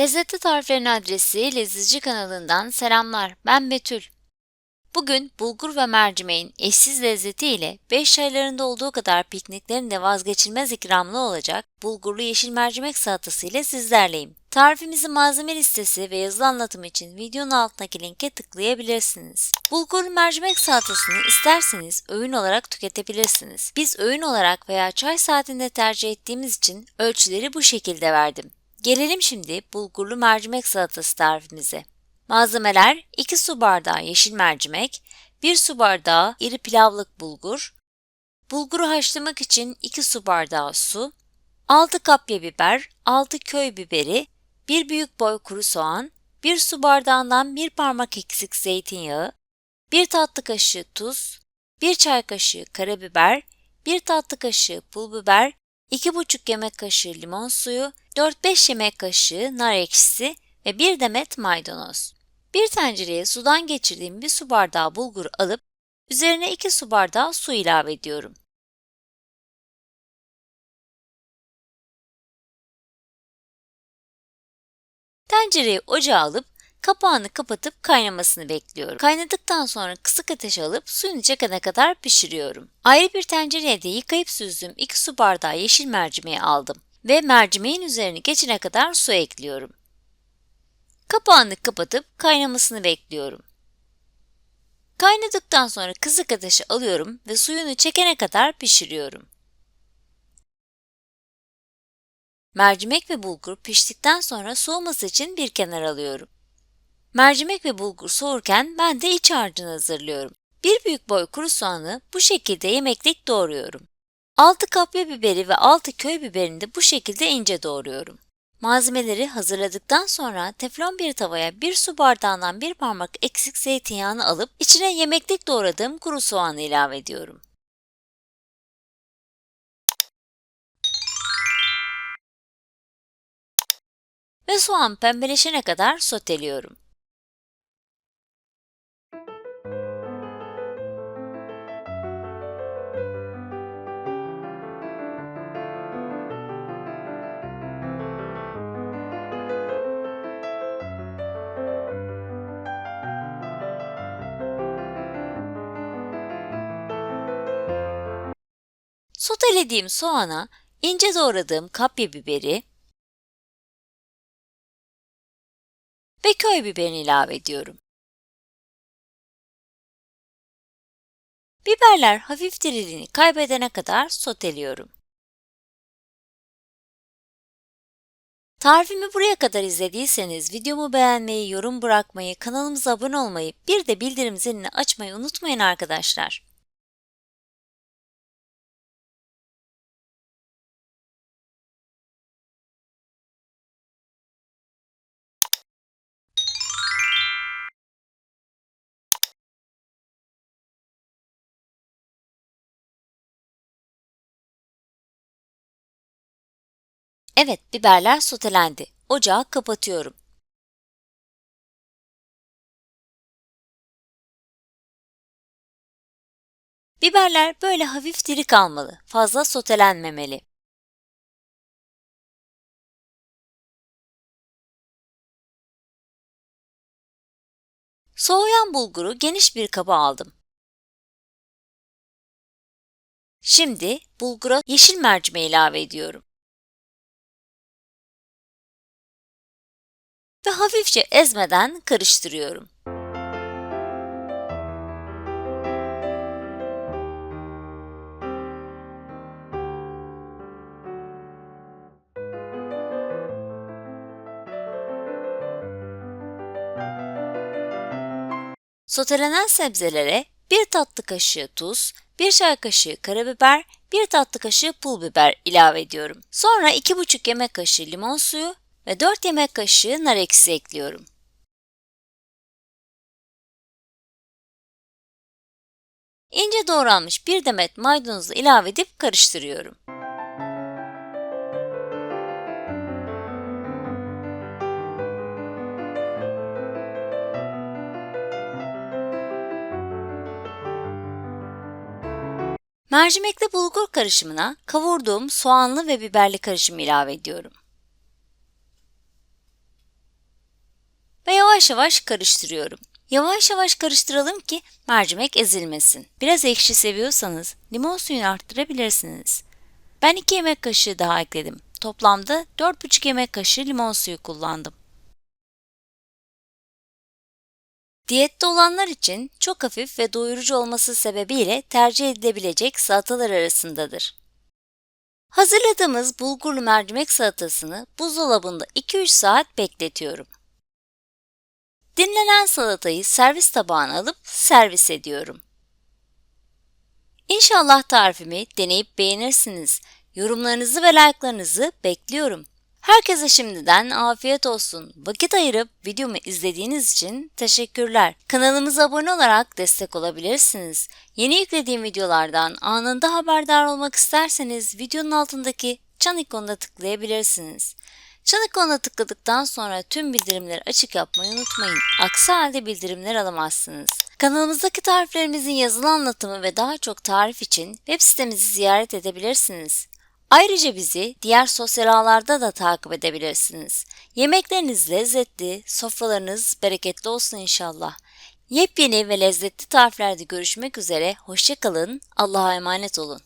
Lezzetli Tariflerin adresi Lezzetçi kanalından selamlar. Ben Betül. Bugün bulgur ve mercimeğin eşsiz lezzeti ile 5 çaylarında olduğu kadar pikniklerin de vazgeçilmez ikramlı olacak bulgurlu yeşil mercimek salatası ile sizlerleyim. Tarifimizin malzeme listesi ve yazılı anlatımı için videonun altındaki linke tıklayabilirsiniz. Bulgurlu mercimek salatasını isterseniz öğün olarak tüketebilirsiniz. Biz öğün olarak veya çay saatinde tercih ettiğimiz için ölçüleri bu şekilde verdim. Gelelim şimdi bulgurlu mercimek salatası tarifimize. Malzemeler 2 su bardağı yeşil mercimek, 1 su bardağı iri pilavlık bulgur, bulguru haşlamak için 2 su bardağı su, 6 kapya biber, 6 köy biberi, 1 büyük boy kuru soğan, 1 su bardağından 1 parmak eksik zeytinyağı, 1 tatlı kaşığı tuz, 1 çay kaşığı karabiber, 1 tatlı kaşığı pul biber, 2,5 yemek kaşığı limon suyu, 4-5 yemek kaşığı nar ekşisi ve 1 demet maydanoz. Bir tencereye sudan geçirdiğim bir su bardağı bulgur alıp üzerine 2 su bardağı su ilave ediyorum. Tencereyi ocağa alıp kapağını kapatıp kaynamasını bekliyorum. Kaynadıktan sonra kısık ateşe alıp suyunu çekene kadar pişiriyorum. Ayrı bir tencereye de yıkayıp süzdüğüm 2 su bardağı yeşil mercimeği aldım ve mercimeğin üzerine geçene kadar su ekliyorum. Kapağını kapatıp kaynamasını bekliyorum. Kaynadıktan sonra kısık ateşe alıyorum ve suyunu çekene kadar pişiriyorum. Mercimek ve bulgur piştikten sonra soğuması için bir kenara alıyorum. Mercimek ve bulgur soğurken ben de iç harcını hazırlıyorum. Bir büyük boy kuru soğanı bu şekilde yemeklik doğruyorum. 6 kapya biberi ve 6 köy biberini de bu şekilde ince doğruyorum. Malzemeleri hazırladıktan sonra teflon bir tavaya bir su bardağından bir parmak eksik zeytinyağını alıp içine yemeklik doğradığım kuru soğanı ilave ediyorum. Ve soğan pembeleşene kadar soteliyorum. Sotelediğim soğana ince doğradığım kapya biberi ve köy biberini ilave ediyorum. Biberler hafif diriliğini kaybedene kadar soteliyorum. Tarifimi buraya kadar izlediyseniz videomu beğenmeyi, yorum bırakmayı, kanalımıza abone olmayı, bir de bildirim zilini açmayı unutmayın arkadaşlar. Evet, biberler sotelendi. Ocağı kapatıyorum. Biberler böyle hafif diri kalmalı, fazla sotelenmemeli. Soğuyan bulguru geniş bir kaba aldım. Şimdi bulgura yeşil mercimeği ilave ediyorum. Ve hafifçe ezmeden karıştırıyorum. Sotelenen sebzelere 1 tatlı kaşığı tuz, 1 çay kaşığı karabiber, 1 tatlı kaşığı pul biber ilave ediyorum. Sonra 2,5 yemek kaşığı limon suyu ve 4 yemek kaşığı nar ekşisi ekliyorum. İnce doğranmış bir demet maydanozu ilave edip karıştırıyorum. Mercimekli bulgur karışımına kavurduğum soğanlı ve biberli karışımı ilave ediyorum. Ve yavaş yavaş karıştırıyorum. Yavaş yavaş karıştıralım ki mercimek ezilmesin. Biraz ekşi seviyorsanız limon suyunu arttırabilirsiniz. Ben 2 yemek kaşığı daha ekledim. Toplamda 4,5 yemek kaşığı limon suyu kullandım. Diyette olanlar için çok hafif ve doyurucu olması sebebiyle tercih edilebilecek salatalar arasındadır. Hazırladığımız bulgurlu mercimek salatasını buzdolabında 2-3 saat bekletiyorum. Dinlenen salatayı servis tabağına alıp servis ediyorum. İnşallah tarifimi deneyip beğenirsiniz. Yorumlarınızı ve like'larınızı bekliyorum. Herkese şimdiden afiyet olsun. Vakit ayırıp videomu izlediğiniz için teşekkürler. Kanalımıza abone olarak destek olabilirsiniz. Yeni yüklediğim videolardan anında haberdar olmak isterseniz videonun altındaki çan ikonuna tıklayabilirsiniz. Çan ikonuna tıkladıktan sonra tüm bildirimleri açık yapmayı unutmayın. Aksi halde bildirimler alamazsınız. Kanalımızdaki tariflerimizin yazılı anlatımı ve daha çok tarif için web sitemizi ziyaret edebilirsiniz. Ayrıca bizi diğer sosyal ağlarda da takip edebilirsiniz. Yemekleriniz lezzetli, sofralarınız bereketli olsun inşallah. Yepyeni ve lezzetli tariflerde görüşmek üzere, hoşçakalın, Allah'a emanet olun.